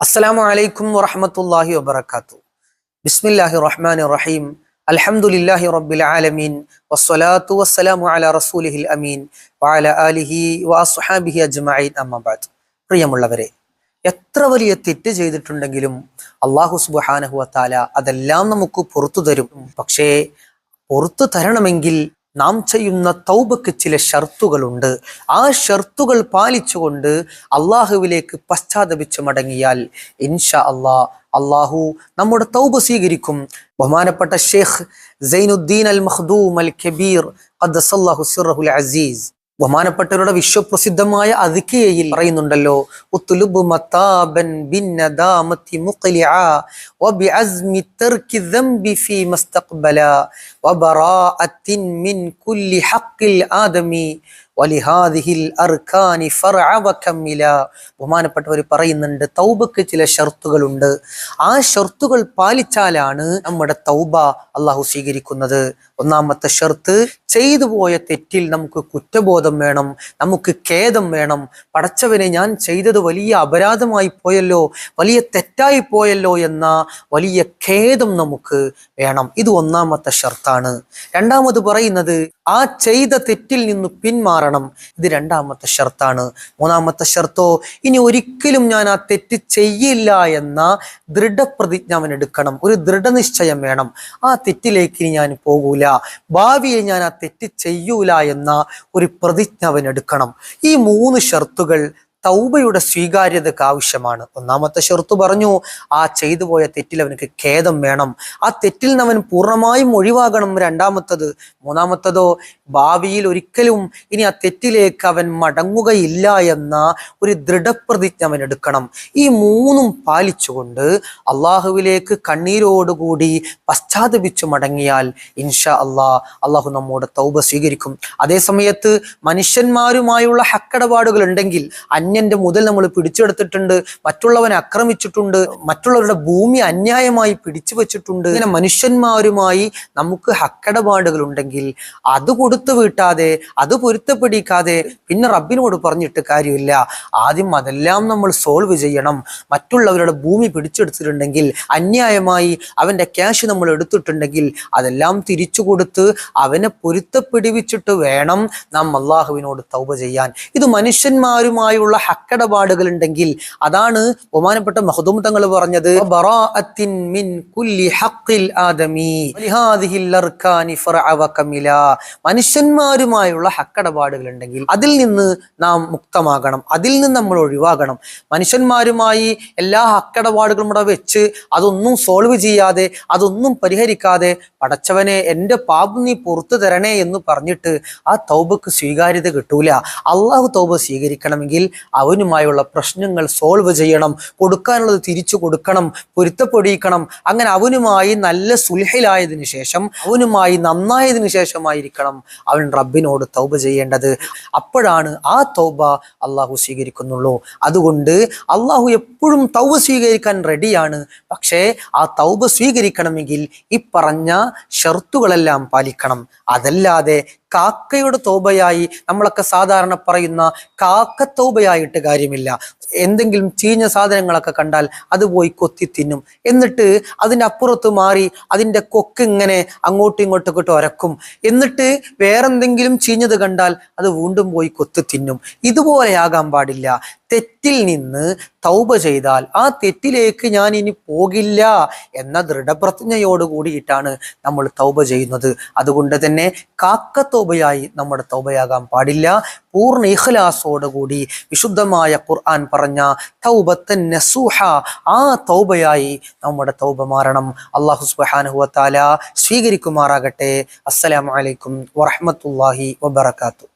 അസ്സലാമു അലൈക്കും വറഹമത്തല്ലാഹി വബർക്കാത്തു ബിസ്മില്ലാഹി റഹ്മാൻ റഹീം. അൽഹംദുലില്ലാഹി റബ്ബിൽ ആലമീൻ. വസ്സലാത്തു വസ്സലാമു അലാ റസൂലിഹിൽ അമീൻ. വാല ആലിഹി വഅസ്ഹാബിഹി അജ്മഈൻ. അമ്മാ ബഅദ്. പ്രിയമുള്ളവരെ എത്ര വലിയ തെറ്റ് ചെയ്തിട്ടുണ്ടെങ്കിലും അള്ളാഹു സുബ്ഹാനഹു വതആല അതെല്ലാം നമുക്ക് പുറത്തു തരും. പക്ഷേ പുറത്തു തരണമെങ്കിൽ നാം ചെയ്യുന്ന തൗബക്ക് ചില ഷർത്തുകളുണ്ട്. ആ ഷർത്തുകൾ പാലിച്ചുകൊണ്ട് അള്ളാഹുവിലേക്ക് പശ്ചാത്തപിച്ച് മടങ്ങിയാൽ ഇൻഷാ അള്ളാ അള്ളാഹു നമ്മുടെ തൗബ സ്വീകരിക്കും. ബഹുമാനപ്പെട്ട ഷെയ്ഖ് സൈനുദ്ദീൻ അൽ മഖ്ദൂം അൽ കബീർ സിറഹുൽ അസീസ്. ബഹുമാനപ്പെട്ടവരുടെ വിശ്വപ്രസിദ്ധമായ അതിക്കയിൽ പറയുന്നുണ്ടല്ലോ ഉത്തുലുബ് മത്താബൻ ബിന്നദാമത്തി മുഖ്ലിഅ വബിഅസ്മി തർക്കി ദംബി ഫീ മസ്തഖ്ബല വബറാഅത്തിൻ മിൻ കുല്ലി ഹഖ്ഖിൽ ആദമി വലിഹാദിഹിൽ അർഖാനി ബഹുമാനപ്പെട്ടവർ പറയുന്നുണ്ട് തൗബക്ക് ചില ഷർത്തുകളുണ്ട്. ആ ഷർത്തുകൾ പാലിച്ചാലാണ് നമ്മുടെ തൗബ അള്ളാഹു സ്വീകരിക്കുന്നത്. ഒന്നാമത്തെ ഷർത്ത് ചെയ്തു പോയ തെറ്റിൽ നമുക്ക് കുറ്റബോധം വേണം നമുക്ക് ഖേദം വേണം. പടച്ചവനെ ഞാൻ ചെയ്തത് വലിയ അപരാധമായി പോയല്ലോ വലിയ തെറ്റായി പോയല്ലോ എന്ന വലിയ ഖേദം നമുക്ക് വേണം. ഇത് ഒന്നാമത്തെ ഷർത്താണ്. രണ്ടാമത് പറയുന്നത് ആ ചെയ്ത തെറ്റിൽ നിന്ന് പിന്മാറണം. ഇത് രണ്ടാമത്തെ ഷർത്താണ്. മൂന്നാമത്തെ ഷർത്തോ ഇനി ഒരിക്കലും ഞാൻ ആ തെറ്റ് ചെയ്യില്ല എന്ന ദൃഢപ്രതിജ്ഞ അവൻ എടുക്കണം. ഒരു ദൃഢനിശ്ചയം വേണം. ആ തെറ്റിലേക്ക് ഇനി ഞാൻ പോകൂല. ഭാവിയെ ഞാൻ ആ തെറ്റ് ചെയ്യൂല എന്ന ഒരു പ്രതിജ്ഞ അവൻ എടുക്കണം. ഈ മൂന്ന് ഷർത്തുകൾ തൗബയുടെ സ്വീകാര്യതക്ക് ആവശ്യമാണ്. ഒന്നാമത്തെ ഷെറുത്ത് പറഞ്ഞു ആ ചെയ്തു പോയ തെറ്റിൽ അവനക്ക് ഖേദം വേണം. ആ തെറ്റിൽ നിന്ന് അവൻ പൂർണമായും ഒഴിവാകണം. രണ്ടാമത്തത് മൂന്നാമത്തതോ ഭാവിയിൽ ഒരിക്കലും ഇനി ആ തെറ്റിലേക്ക് അവൻ മടങ്ങുകയില്ല എന്ന ഒരു ദൃഢപ്രതിജ്ഞ അവൻ എടുക്കണം. ഈ മൂന്നും പാലിച്ചുകൊണ്ട് അള്ളാഹുവിലേക്ക് കണ്ണീരോടുകൂടി പശ്ചാത്തപിച്ചു മടങ്ങിയാൽ ഇൻഷാ അള്ളാ അള്ളാഹു നമ്മോട് തൗബ സ്വീകരിക്കും. അതേ സമയത്ത് മനുഷ്യന്മാരുമായുള്ള ഹക്കടപാടുകൾ ഉണ്ടെങ്കിൽ അന്യന്റെ മുതൽ നമ്മൾ പിടിച്ചെടുത്തിട്ടുണ്ട് മറ്റുള്ളവനെ ആക്രമിച്ചിട്ടുണ്ട് മറ്റുള്ളവരുടെ ഭൂമി അന്യായമായി പിടിച്ചു വെച്ചിട്ടുണ്ട്. ഇങ്ങനെ മനുഷ്യന്മാരുമായി നമുക്ക് ഹക്കടപാടുകൾ ഉണ്ടെങ്കിൽ അത് കൊടുത്തു വീട്ടാതെ അത് പൊരുത്തപ്പെടിക്കാതെ പിന്നെ റബ്ബിനോട് പറഞ്ഞിട്ട് കാര്യമില്ല. ആദ്യം അതെല്ലാം നമ്മൾ സോൾവ് ചെയ്യണം. മറ്റുള്ളവരുടെ ഭൂമി പിടിച്ചെടുത്തിട്ടുണ്ടെങ്കിൽ അന്യായമായി അവന്റെ ക്യാഷ് നമ്മൾ എടുത്തിട്ടുണ്ടെങ്കിൽ അതെല്ലാം തിരിച്ചു കൊടുത്ത് അവനെ പൊരുത്തപ്പെടുവിച്ചിട്ട് വേണം നാം അള്ളാഹുവിനോട് തൗബ ചെയ്യാൻ. ഇത് മനുഷ്യന്മാരുമായുള്ള ഹക്കടപാടുകൾ ഉണ്ടെങ്കിൽ അതാണ് ബഹുമാനപ്പെട്ട മഹദൂം തങ്ങൾ പറഞ്ഞത്. മനുഷ്യന്മാരുമായുള്ള ഹക്കടപാടുകൾ ഉണ്ടെങ്കിൽ അതിൽ നിന്ന് നാം മുക്തമാകണം. അതിൽ നിന്ന് നമ്മൾ ഒഴിവാകണം. മനുഷ്യന്മാരുമായി എല്ലാ ഹക്കടപാടുകളും ഇവിടെ വെച്ച് അതൊന്നും സോൾവ് ചെയ്യാതെ അതൊന്നും പരിഹരിക്കാതെ പടച്ചവനെ എന്റെ പാപം നീ പുറത്തു തരണേ എന്ന് പറഞ്ഞിട്ട് ആ തൗബക്ക് സ്വീകാര്യത കിട്ടൂല. അള്ളാഹു തൗബ സ്വീകരിക്കണമെങ്കിൽ അവനുമായുള്ള പ്രശ്നങ്ങൾ സോൾവ് ചെയ്യണം കൊടുക്കാനുള്ളത് തിരിച്ചു കൊടുക്കണം പൊരുത്തപ്പൊടിയിക്കണം അങ്ങനെ അവനുമായി നല്ല സുൽഹിലായതിനു ശേഷം അവനുമായി നന്നായതിനു ശേഷമായിരിക്കണം അവൻ റബ്ബിനോട് തൗബ ചെയ്യേണ്ടത്. അപ്പോഴാണ് ആ തൗബ അള്ളാഹു സ്വീകരിക്കുന്നുള്ളൂ. അതുകൊണ്ട് അള്ളാഹു എപ്പോഴും തൗബ സ്വീകരിക്കാൻ റെഡിയാണ്. പക്ഷേ ആ തൗബ സ്വീകരിക്കണമെങ്കിൽ ഈ പറഞ്ഞ ഷർത്തുകളെല്ലാം പാലിക്കണം. അതല്ലാതെ കാക്കയുടെ തോബയായി നമ്മളൊക്കെ സാധാരണ പറയുന്ന കാക്ക തോബയായിട്ട് കാര്യമില്ല. എന്തെങ്കിലും ചീഞ്ഞ സാധനങ്ങളൊക്കെ കണ്ടാൽ അത് പോയി കൊത്തി തിന്നും. എന്നിട്ട് അതിന്റെ അപ്പുറത്ത് മാറി അതിന്റെ കൊക്ക് ഇങ്ങനെ അങ്ങോട്ടും ഇങ്ങോട്ടും ഇട്ട് ഒരക്കും. എന്നിട്ട് വേറെന്തെങ്കിലും ചീഞ്ഞത് കണ്ടാൽ അത് വീണ്ടും പോയി കൊത്തി തിന്നും. ഇതുപോലെയാകാൻ പാടില്ല. തെറ്റിൽ നിന്ന് തൗബ ചെയ്താൽ ആ തെറ്റിലേക്ക് ഞാൻ ഇനി പോകില്ല എന്ന ദൃഢപ്രതിജ്ഞയോട് കൂടിയിട്ടാണ് നമ്മൾ തൗബ ചെയ്യുന്നത്. അതുകൊണ്ട് തന്നെ കാക്ക തൗബയായി നമ്മുടെ തൗബയാകാൻ പാടില്ല. പൂർണ ഇഖ്ലാസോടുകൂടി വിശുദ്ധമായ ഖുർആൻ പറഞ്ഞ തൗബത്തൻ നസൂഹ ആ തൗബയായി നമ്മുടെ തൗബ മാറണം. അള്ളാഹു സുബ്ഹാനഹു വതആല സ്വീകരിക്കുമാറാകട്ടെ. അസ്സലാമു അലൈക്കും വറഹ്മത്തുള്ളാഹി വബറകാതുഹു.